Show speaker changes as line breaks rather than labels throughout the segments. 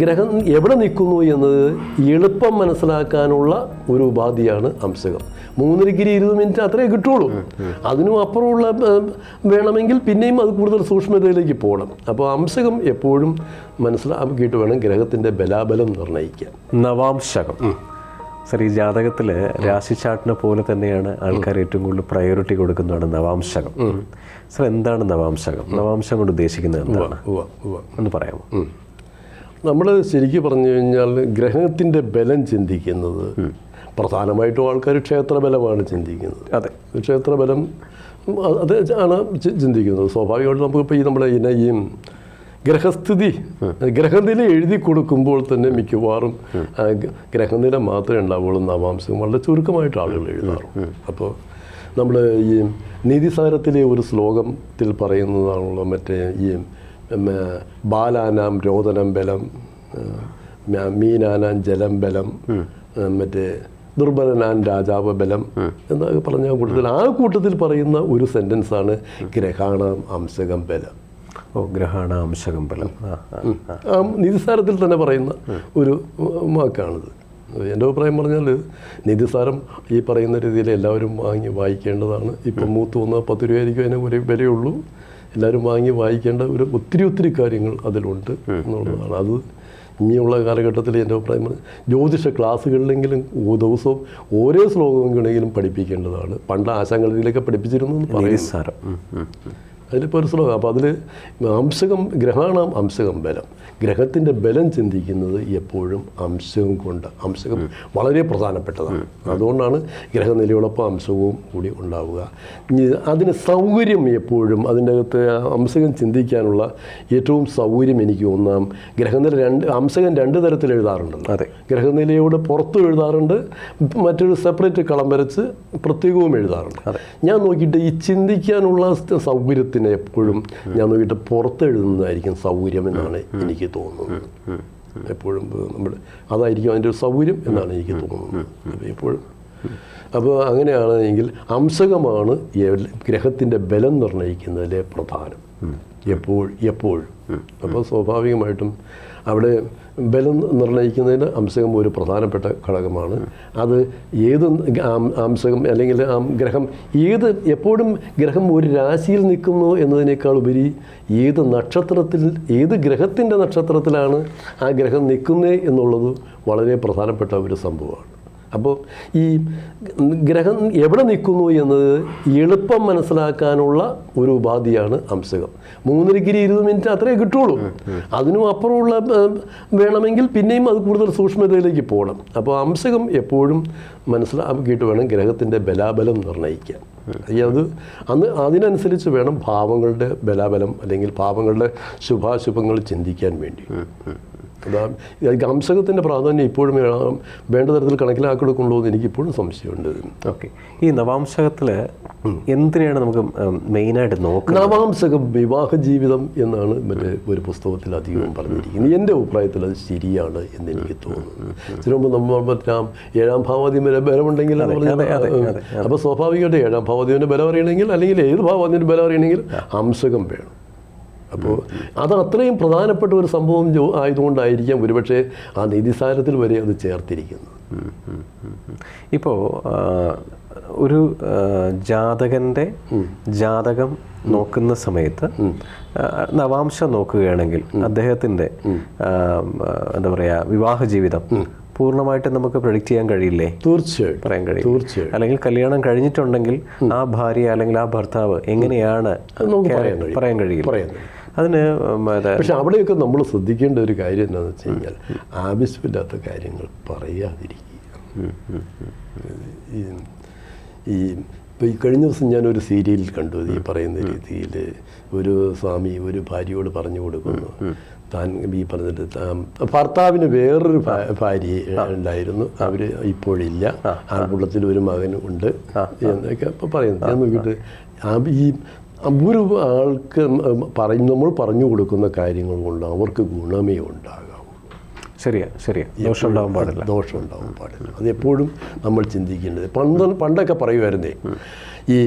ഗ്രഹം എവിടെ നിൽക്കുന്നു എന്നത് എളുപ്പം മനസ്സിലാക്കാനുള്ള ഒരു ഉപാധിയാണ് അംശകം. മൂന്ന് ഡിഗ്രി ഇരുപത് മിനിറ്റ് അത്രേ കിട്ടുള്ളൂ. അതിനും അപ്പുറമുള്ള വേണമെങ്കിൽ പിന്നെയും അത് കൂടുതൽ സൂക്ഷ്മതയിലേക്ക് പോകണം. അപ്പോൾ അംശകം എപ്പോഴും മനസ്സിലാക്കിയിട്ട് വേണം ഗ്രഹത്തിന്റെ ബലാബലം നിർണയിക്കാൻ.
നവാംശകം. സർ ഈ ജാതകത്തിൽ രാശിചാട്ടിനെ പോലെ തന്നെയാണ് ആൾക്കാർ ഏറ്റവും കൂടുതൽ പ്രയോറിറ്റി കൊടുക്കുന്നതാണ് നവാംശകം. സർ എന്താണ് നവാംശകം? നവാംശം കൊണ്ട് ഉദ്ദേശിക്കുന്നത് എന്താണ്? ഒന്ന് പറയാമോ?
നമ്മൾ ശരിക്കും പറഞ്ഞു കഴിഞ്ഞാൽ ഗ്രഹത്തിന്റെ ബലം ചിന്തിക്കുന്നത് പ്രധാനമായിട്ടും ആൾക്കാർ ക്ഷേത്രബലമാണ് ചിന്തിക്കുന്നത്.
അതെ.
ക്ഷേത്രബലം അത് ആണ് ചിന്തിക്കുന്നത്. സ്വാഭാവികമായിട്ട് നമുക്കിപ്പോൾ ഈ നമ്മുടെ ഇന ഈ ഗ്രഹസ്ഥിതി ഗ്രഹനില എഴുതി കൊടുക്കുമ്പോൾ തന്നെ മിക്കവാറും ഗ്രഹനില മാത്രമേ ഉണ്ടാവുള്ളൂ നവാംശം വളരെ ചുരുക്കമായിട്ട് ആളുകൾ എഴുതാറുള്ളൂ അപ്പോൾ നമ്മൾ ഈ നീതിസാരത്തിലെ ഒരു ശ്ലോകത്തിൽ പറയുന്നതാണല്ലോ മറ്റേ ഈ ബാലാനാം രോദനം ബലം മീനാനാം ജലം ബലം മറ്റേ ദുർബലനാൻ രാജാവ് ബലം എന്നൊക്കെ പറഞ്ഞ കൂട്ടത്തിൽ ആ കൂട്ടത്തിൽ പറയുന്ന ഒരു സെന്റൻസാണ് ഗ്രഹാണ അംശകം ബലം.
ഓ ഗ്രഹാണ അംശകം ബലം. ആ
നിധിസാരത്തിൽ തന്നെ പറയുന്ന ഒരു വാക്കാണിത്. എന്റെ അഭിപ്രായം പറഞ്ഞാൽ നിധിസാരം ഈ പറയുന്ന രീതിയിൽ എല്ലാവരും വാങ്ങി വായിക്കേണ്ടതാണ്. ഇപ്പം മൂത്ത് വന്ന പത്ത് രൂപയായിരിക്കും അതിന് ഒരു വിലയുള്ളൂ. എല്ലാവരും വാങ്ങി വായിക്കേണ്ട ഒരു ഒത്തിരി ഒത്തിരി കാര്യങ്ങൾ അതിലുണ്ട് എന്നുള്ളതാണ്. അത് ഇനിയുള്ള കാലഘട്ടത്തിൽ എന്റെ അഭിപ്രായം ജ്യോതിഷ ക്ലാസ്സുകളിലെങ്കിലും ദിവസവും ഓരോ ശ്ലോകമെങ്കിലും പഠിപ്പിക്കേണ്ടതാണ്. പണ്ട് ആശാങ്കളിയിലൊക്കെ പഠിപ്പിച്ചിരുന്നു എന്ന് പറയുന്നു
നിസ്സാരം. ഉം, ഉം, ഉം.
അതിലിപ്പോൾ ഒരു ശ്ലോകം. അപ്പോൾ അതിൽ അംശകം ഗ്രഹാണാം അംശകം ബലം. ഗ്രഹത്തിന്റെ ബലം ചിന്തിക്കുന്നത് എപ്പോഴും അംശകം കൊണ്ട് അംശകം വളരെ പ്രധാനപ്പെട്ടതാണ്. അതുകൊണ്ടാണ് ഗ്രഹനിലയോടൊപ്പം അംശവും കൂടി ഉണ്ടാവുക. അതിന് സൗകര്യം എപ്പോഴും അതിന്റെ അകത്ത് അംശകം ചിന്തിക്കാനുള്ള ഏറ്റവും സൗകര്യം എനിക്ക് ഒന്നാം ഗ്രഹനില രണ്ട് അംശകം രണ്ട് തരത്തിൽ എഴുതാറുണ്ട്
അതെ.
ഗ്രഹനിലയോട് പുറത്തും എഴുതാറുണ്ട് മറ്റൊരു സെപ്പറേറ്റ് കളം വരച്ച് പ്രത്യേകവും എഴുതാറുണ്ട്. ഞാൻ നോക്കിയിട്ട് ഈ ചിന്തിക്കാനുള്ള സ- സൗകര്യത്തിന് എപ്പോഴും ഞാൻ നോക്കിയിട്ട് പുറത്ത് എഴുതുന്നതായിരിക്കും സൗകര്യം എന്നാണ് എനിക്ക് തോന്നുന്നത്. എപ്പോഴും നമ്മൾ അതായിരിക്കും അതിന്റെ ഒരു സൗകര്യം എന്നാണ് എനിക്ക് തോന്നുന്നത്. എപ്പോഴും അപ്പോൾ അങ്ങനെയാണെങ്കിൽ അംശകമാണ് ഗ്രഹത്തിന്റെ ബലം നിർണയിക്കുന്നതിലെ പ്രധാനം. എപ്പോൾ എപ്പോഴും അപ്പോൾ സ്വാഭാവികമായിട്ടും അവിടെ ബലം നിർണയിക്കുന്നതിന് അംശകം ഒരു പ്രധാനപ്പെട്ട ഘടകമാണ്. അത് ഏത് അംശകം അല്ലെങ്കിൽ ആ ഗ്രഹം ഏത് എപ്പോഴും ഗ്രഹം ഒരു രാശിയിൽ നിൽക്കുന്നു എന്നതിനേക്കാൾ ഉപരി ഏത് നക്ഷത്രത്തിൽ ഏത് ഗ്രഹത്തിന്റെ നക്ഷത്രത്തിലാണ് ആ ഗ്രഹം നിൽക്കുന്നത് എന്നുള്ളത് വളരെ പ്രധാനപ്പെട്ട ഒരു സംഭവമാണ്. അപ്പോൾ ഈ ഗ്രഹം എവിടെ നിൽക്കുന്നു എന്നത് എളുപ്പം മനസ്സിലാക്കാനുള്ള ഒരു ഉപാധിയാണ് അംശകം. മൂന്ന് ഡിഗ്രി ഇരുപത് മിനിറ്റ് അത്രേ കിട്ടുള്ളൂ അതിനും അപ്പുറമുള്ള വേണമെങ്കിൽ പിന്നെയും അത് കൂടുതൽ സൂക്ഷ്മതയിലേക്ക് പോകണം. അപ്പോൾ അംശകം എപ്പോഴും മനസ്സിലാക്കിയിട്ട് വേണം ഗ്രഹത്തിന്റെ ബലാബലം നിർണയിക്കാൻ. അത് അന്ന് അതിനനുസരിച്ച് വേണം ഭാവങ്ങളുടെ ബലാബലം അല്ലെങ്കിൽ ഭാവങ്ങളുടെ ശുഭാശുഭങ്ങൾ ചിന്തിക്കാൻ വേണ്ടി. അംശകത്തിന്റെ പ്രാധാന്യം ഇപ്പോഴും വേണ്ട തരത്തിൽ കണക്കിലാക്കിയെടുക്കുന്നുണ്ടോ എന്ന് എനിക്കിപ്പോഴും സംശയമുണ്ട്.
ഓക്കെ. ഈ നവാംശകത്തിൽ എന്തിനാണ് നമുക്ക് മെയിനായിട്ട് നോക്കുന്നത്
നവാംശകം വിവാഹ ജീവിതം എന്നാണ് മറ്റേ ഒരു പുസ്തകത്തിൽ അധികവും പറഞ്ഞിരിക്കുന്നത്. എന്റെ അഭിപ്രായത്തിൽ അത് ശരിയാണ് എന്ന് എനിക്ക് തോന്നുന്നു. ഇതിനു മുമ്പ് നമ്മൾ മറ്റാം ഏഴാം വരെ ബലമുണ്ടെങ്കിൽ അപ്പോൾ സ്വാഭാവികമായിട്ട് ഏഴാം ഭാവാദ്യത്തിന്റെ ബലം അറിയണമെങ്കിൽ അല്ലെങ്കിൽ ഏത് ഭാവാദ്യത്തിന്റെ ബലം അറിയണമെങ്കിൽ അംശകം വേണം. അപ്പോൾ അത് അത്രയും പ്രധാനപ്പെട്ട ഒരു സംഭവം ജോ- ആയതുകൊണ്ടായിരിക്കാം ഒരുപക്ഷെ ആ നീതിസാരത്തിൽ വരെ അത് ചേർത്തിരിക്കുന്നത്.
ഇപ്പോൾ ഒരു ജാതകന്റെ ജാതകന്റെ ജാതകം നോക്കുന്ന സമയത്ത് നവാംശം നോക്കുകയാണെങ്കിൽ ആ, എന്താ പറയുക വിവാഹ ജീവിതം പൂർണമായിട്ടും നമുക്ക് പ്രൊഡിക്റ്റ് ചെയ്യാൻ കഴിയില്ലേ?
തീർച്ചയായിട്ടും.
പറയാൻ കഴിയും
തീർച്ചയായും
അല്ലെങ്കിൽ കല്യാണം കഴിഞ്ഞിട്ടുണ്ടെങ്കിൽ ആ ഭാര്യ അല്ലെങ്കിൽ ആ ഭർത്താവ് എങ്ങനെയാണ്
പറയാൻ കഴിയും.
പറയാൻ കഴിയില്ല?
പറയാൻ കഴിയും.
അതിന്
പക്ഷെ അവിടെയൊക്കെ നമ്മൾ ശ്രദ്ധിക്കേണ്ട ഒരു കാര്യം എന്താണെന്ന് വെച്ച് കഴിഞ്ഞാൽ ആവശ്യമില്ലാത്ത കാര്യങ്ങൾ പറയാതിരിക്കുക. ഈ ഈ ഇപ്പോൾ ഈ കഴിഞ്ഞ ദിവസം ഞാനൊരു സീരിയലിൽ കണ്ടു. ഈ പറയുന്ന രീതിയിൽ ഒരു സ്വാമി ഒരു ഭാര്യയോട് പറഞ്ഞു കൊടുക്കുന്നു. താൻ ഈ പറഞ്ഞിട്ട് ഭർത്താവിന് വേറൊരു ഭാര്യ ഉണ്ടായിരുന്നു. അവർ ഇപ്പോഴില്ല. ആൺകുളത്തിൽ ഒരു മകൻ ഉണ്ട്. എന്നൊക്കെ ഇപ്പോൾ പറയുന്നു. ഞാൻ നോക്കിയിട്ട് ഈ ഒരു ആൾക്ക് പറഞ്ഞു നമ്മൾ പറഞ്ഞു കൊടുക്കുന്ന കാര്യങ്ങൾ കൊണ്ട് അവർക്ക് ഗുണമേ ഉണ്ടാകാവുള്ളൂ
ശരിയാ ശരിയാ. ദോഷം ഉണ്ടാവാൻ പാടില്ല.
ദോഷം ഉണ്ടാവാൻ പാടില്ല. അത് എപ്പോഴും നമ്മൾ ചിന്തിക്കേണ്ടത്. പണ്ട് പണ്ടൊക്കെ പറയുമായിരുന്നേ ഈ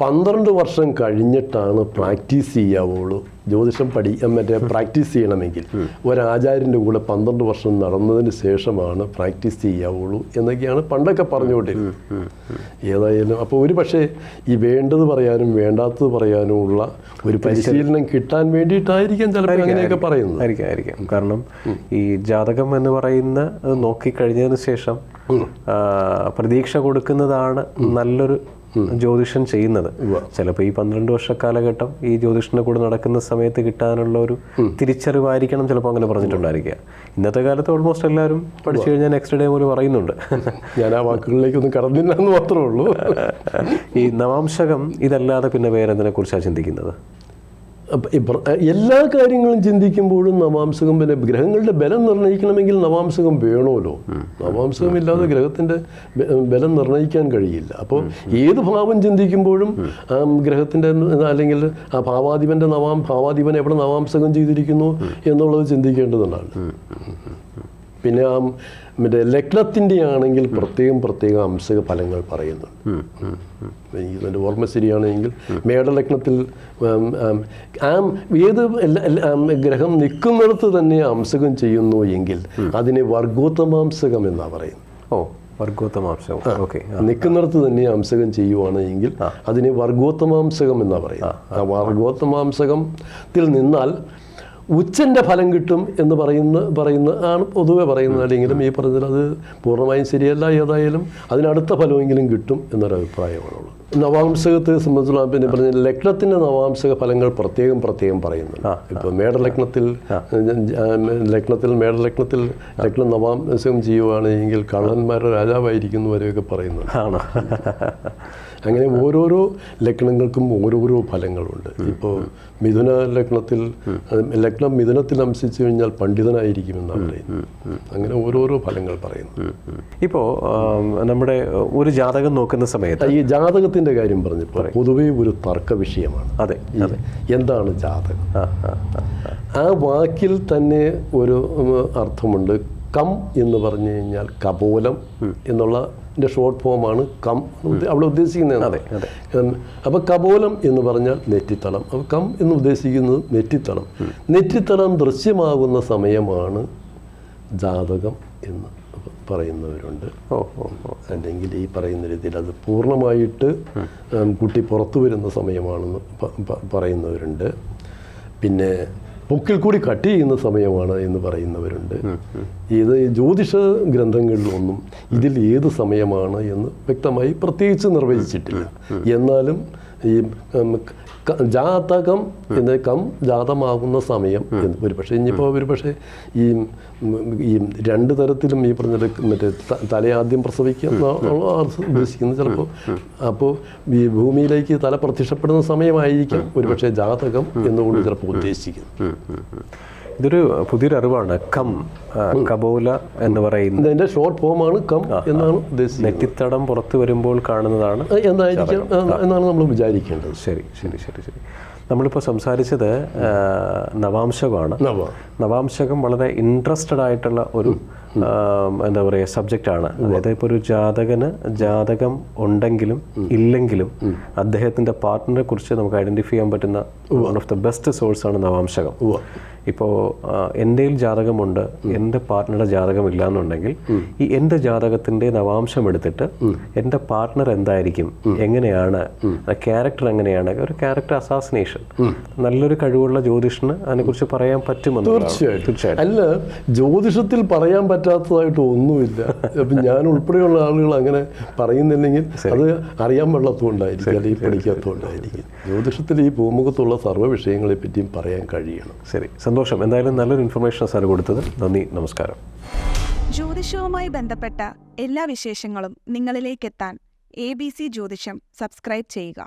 പന്ത്രണ്ട് വർഷം കഴിഞ്ഞിട്ടാണ് പ്രാക്ടീസ് ചെയ്യാവുള്ളൂ. ജ്യോതിഷം പഠി മറ്റേ പ്രാക്ടീസ് ചെയ്യണമെങ്കിൽ. ഒരാചാര്യന്റെ കൂടെ പന്ത്രണ്ട് വർഷം നടന്നതിന് ശേഷമാണ് പ്രാക്ടീസ് ചെയ്യാവുള്ളൂ എന്നൊക്കെയാണ് പണ്ടൊക്കെ പറഞ്ഞുകൊണ്ടിരുന്നത്. ഏതായാലും അപ്പോൾ ഒരു പക്ഷേ ഈ വേണ്ടത് പറയാനും വേണ്ടാത്തത് പറയാനും ഉള്ള ഒരു പരിശീലനം കിട്ടാൻ വേണ്ടിയിട്ടായിരിക്കും ചിലപ്പോൾ അങ്ങനെയൊക്കെ പറയുന്നത്.
ആയിരിക്കും ആയിരിക്കാം. കാരണം ഈ ജാതകം എന്ന് പറയുന്ന നോക്കി നോക്കിക്കഴിഞ്ഞതിന് ശേഷം പ്രതീക്ഷ കൊടുക്കുന്നതാണ് നല്ലൊരു ജ്യോതിഷൻ ചെയ്യുന്നത്. ചിലപ്പോൾ ഈ പന്ത്രണ്ട് വർഷ കാലഘട്ടം ഈ ജ്യോതിഷന്റെ കൂടെ നടക്കുന്ന സമയത്ത് കിട്ടാനുള്ള ഒരു തിരിച്ചറിവായിരിക്കണം ചിലപ്പോൾ അങ്ങനെ പറഞ്ഞിട്ടുണ്ടായിരിക്കുക. ഇന്നത്തെ കാലത്ത് ഓൾമോസ്റ്റ് എല്ലാവരും പഠിച്ചു കഴിഞ്ഞാൽ നെക്സ്റ്റ് ഡേ പോലും പറയുന്നുണ്ട്.
ഞാൻ ആ വാക്കുകളിലേക്കൊന്നും കടന്നില്ല എന്ന് മാത്രമേ ഉള്ളൂ.
ഈ നവാംശകം ഇതല്ലാതെ പിന്നെ വേറെ എന്തിനെ കുറിച്ചാണ് ചിന്തിക്കുന്നത്?
എല്ലാ കാര്യങ്ങളും ചിന്തിക്കുമ്പോഴും നവാംസകം പിന്നെ ഗ്രഹങ്ങളുടെ ബലം നിർണയിക്കണമെങ്കിൽ നവാംസകം വേണമല്ലോ. നവാംസകം ഇല്ലാതെ ഗ്രഹത്തിന്റെ ബലം നിർണയിക്കാൻ കഴിയില്ല. അപ്പോൾ ഏത് ഭാവം ചിന്തിക്കുമ്പോഴും ഗ്രഹത്തിന്റെ അല്ലെങ്കിൽ ആ ഭാവാധിപന്റെ നവാം ഭാവാധിപൻ എവിടെ നവാംസകം ചെയ്തിരിക്കുന്നു എന്നുള്ളത് ചിന്തിക്കേണ്ടതുണ്ടാണ്. പിന്നെ ആ മറ്റേ ലഗ്നത്തിന്റെ ആണെങ്കിൽ പ്രത്യേകം പ്രത്യേകം അംശക ഫലങ്ങൾ പറയുന്നുണ്ട്. എന്റെ ഓർമ്മ ശരിയാണെങ്കിൽ മേടലഗ്നത്തിൽ ആ ഏത് ഗ്രഹം നിൽക്കുന്നിടത്ത് തന്നെ അംശകം ചെയ്യുന്നു എങ്കിൽ അതിനെ വർഗോത്തമാംശകം എന്നാണ് പറയുന്നത്.
ഓ വർഗോത്തമാംശകം. ഓക്കെ
നിൽക്കുന്നിടത്ത് തന്നെ അംശകം ചെയ്യുവാണ് എങ്കിൽ അതിനെ വർഗോത്തമാംശകം എന്നാണ് പറയുന്നത്. ആ വർഗോത്തമാംശകത്തിൽ നിന്നാൽ ഉച്ചന്റെ ഫലം കിട്ടും എന്ന് പറയുന്ന പറയുന്ന ആണ് പൊതുവെ പറയുന്നത്. അല്ലെങ്കിലും ഈ പറഞ്ഞതിൽ അത് പൂർണമായും ശരിയല്ല. ഏതായാലും അതിനടുത്ത ഫലമെങ്കിലും കിട്ടും എന്നൊരു അഭിപ്രായമാണുള്ളത് നവാംശകത്തെ സംബന്ധിച്ചുള്ള പിന്നെ പറഞ്ഞ ലഗ്നത്തിന്റെ നവാംശക ഫലങ്ങൾ പ്രത്യേകം പ്രത്യേകം പറയുന്നു ഇപ്പോൾ മേടലഗ്നത്തിൽ ലഗ്നത്തിൽ മേടലഗ്നത്തിൽ ലഗ്നം നവാംശകം ചെയ്യുവാണെങ്കിൽ കള്ളന്മാരുടെ രാജാവായിരിക്കുന്നു വരെയൊക്കെ പറയുന്നു
ആണോ?
അങ്ങനെ ഓരോരോ ലഗ്നങ്ങൾക്കും ഓരോരോ ഫലങ്ങളുണ്ട്. ഇപ്പോൾ മിഥുന ലഗ്നത്തിൽ ലഗ്നം മിഥുനത്തിൽ അംശിച്ചു കഴിഞ്ഞാൽ പണ്ഡിതനായിരിക്കുമെന്നാണ് പറയുന്നത്. അങ്ങനെ ഓരോരോ ഫലങ്ങൾ പറയുന്നു.
ഇപ്പോൾ നമ്മുടെ ഒരു ജാതകം നോക്കുന്ന സമയത്ത്
ഈ ജാതകത്തിന്റെ കാര്യം പറഞ്ഞപ്പോൾ പൊതുവേ ഒരു തർക്ക വിഷയമാണ്.
അതെ
അതെ. എന്താണ് ജാതകം?
ആ
വാക്കിൽ തന്നെ ഒരു അർത്ഥമുണ്ട്. കം എന്ന് പറഞ്ഞു കഴിഞ്ഞാൽ കപോലം എന്നുള്ള ഷോർട്ട് ഫോമാണ് കം. അവിടെ ഉദ്ദേശിക്കുന്നത്
അതെ, അതെ.
അപ്പോൾ കപോലം എന്ന് പറഞ്ഞാൽ നെറ്റിത്തളം. അപ്പോൾ കം എന്ന് ഉദ്ദേശിക്കുന്നത് നെറ്റിത്തളം. നെറ്റിത്തളം ദൃശ്യമാകുന്ന സമയമാണ് ജാതകം എന്ന്. പറയുന്നവരുണ്ട്. അല്ലെങ്കിൽ ഈ പറയുന്ന രീതിയിൽ അത് പൂർണമായിട്ട് കുട്ടി പുറത്തു വരുന്ന സമയമാണെന്ന് പറയുന്നവരുണ്ട്. പിന്നെ പൊക്കിൽ കൂടി കട്ട് ചെയ്യുന്ന സമയമാണ് എന്ന് പറയുന്നവരുണ്ട്. ഇത് ജ്യോതിഷ ഗ്രന്ഥങ്ങളിലൊന്നും ഇതിൽ ഏത് സമയമാണ് എന്ന് വ്യക്തമായി പ്രത്യേകിച്ച് നിർവചിച്ചിട്ടില്ല. എന്നാലും ഈ ജാതകം എന്ന കം ജാതമാകുന്ന സമയം എന്ന്. ഒരു പക്ഷേ ഇനിയിപ്പോൾ ഒരു പക്ഷേ ഈ ഈ രണ്ട് തരത്തിലും ഈ പറഞ്ഞ മറ്റേ തലയാദ്യം പ്രസവിക്കുന്ന ഉദ്ദേശിക്കുന്നത് ചിലപ്പോൾ അപ്പോൾ ഈ ഭൂമിയിലേക്ക് തല പ്രത്യക്ഷപ്പെടുന്ന സമയമായിരിക്കും ഒരു പക്ഷേ ജാതകം എന്നുകൊണ്ട് ചിലപ്പോൾ ഉദ്ദേശിക്കുന്നത്.
ഇതൊരു പുതിയൊരു അറിവാണ്. കം കബോല എന്ന് പറയുന്നത്
ഇതിന്റെ ഷോർട്ട് ഫോമാണ് കം എന്നാണ്
നെറ്റിത്തടം പുറത്തു വരുമ്പോൾ കാണുന്നതാണ്
എന്നായിരിക്കും എന്നാണ് നമ്മൾ വിചാരിക്കേണ്ടത്.
ശരി ശരി ശരി ശരി. നമ്മളിപ്പോൾ സംസാരിച്ചത്
നവാംശമാണ്.
നവാംശകം വളരെ ഇൻട്രസ്റ്റഡ് ആയിട്ടുള്ള ഒരു എന്താ പറയുക സബ്ജക്റ്റാണ് അതായത് ഇപ്പോൾ ഒരു ജാതകന് ജാതകം ഉണ്ടെങ്കിലും ഇല്ലെങ്കിലും അദ്ദേഹത്തിന്റെ പാർട്ട്ണറെ കുറിച്ച് നമുക്ക് ഐഡന്റിഫൈ ചെയ്യാൻ പറ്റുന്ന വൺ ഓഫ് ദ ബെസ്റ്റ് സോഴ്സാണ് നവാംശകം. ഇപ്പോൾ എന്റെ ജാതകമുണ്ട് എന്റെ പാർട്ട്ണറുടെ ജാതകം ഇല്ല എന്നുണ്ടെങ്കിൽ ഈ എന്റെ ജാതകത്തിന്റെ നവാംശം എടുത്തിട്ട് എന്റെ പാർട്ട്ണർ എന്തായിരിക്കും എങ്ങനെയാണ് ക്യാരക്ടർ എങ്ങനെയാണ് ഒരു ക്യാരക്ടർ അസാസിനേഷൻ നല്ലൊരു കഴിവുള്ള ജ്യോതിഷന് അതിനെക്കുറിച്ച് പറയാൻ പറ്റുമെന്നുള്ളതാണ്
തീർച്ചയായിട്ടും.
തീർച്ചയായിട്ടും.
അല്ല ജ്യോതിഷത്തിൽ പറയാൻ പറ്റാത്തതായിട്ട് ഒന്നുമില്ല. അപ്പം ഞാൻ ഉൾപ്പെടെയുള്ള ആളുകൾ അങ്ങനെ പറയുന്നില്ലെങ്കിൽ അത് അറിയാൻ പാടില്ലാത്തതുകൊണ്ടായിരിക്കും അല്ലെങ്കിൽ പഠിക്കാത്തതുകൊണ്ടായിരിക്കും. ജ്യോതിഷത്തിൽ ഈ ഭൂമുഖത്തുള്ള സർവ വിഷയങ്ങളെ പറ്റിയും പറയാൻ കഴിയണം.
ശരി. സന്തോഷം. എന്തായാലും നല്ലൊരു ഇൻഫർമേഷൻ സാർ കൊടുത്തത്. നന്ദി നമസ്കാരം.
ജ്യോതിഷവുമായി ബന്ധപ്പെട്ട എല്ലാ വിശേഷങ്ങളും നിങ്ങളിലേക്കെത്താൻ A B C Jyothisham subscribe ചെയ്യുക.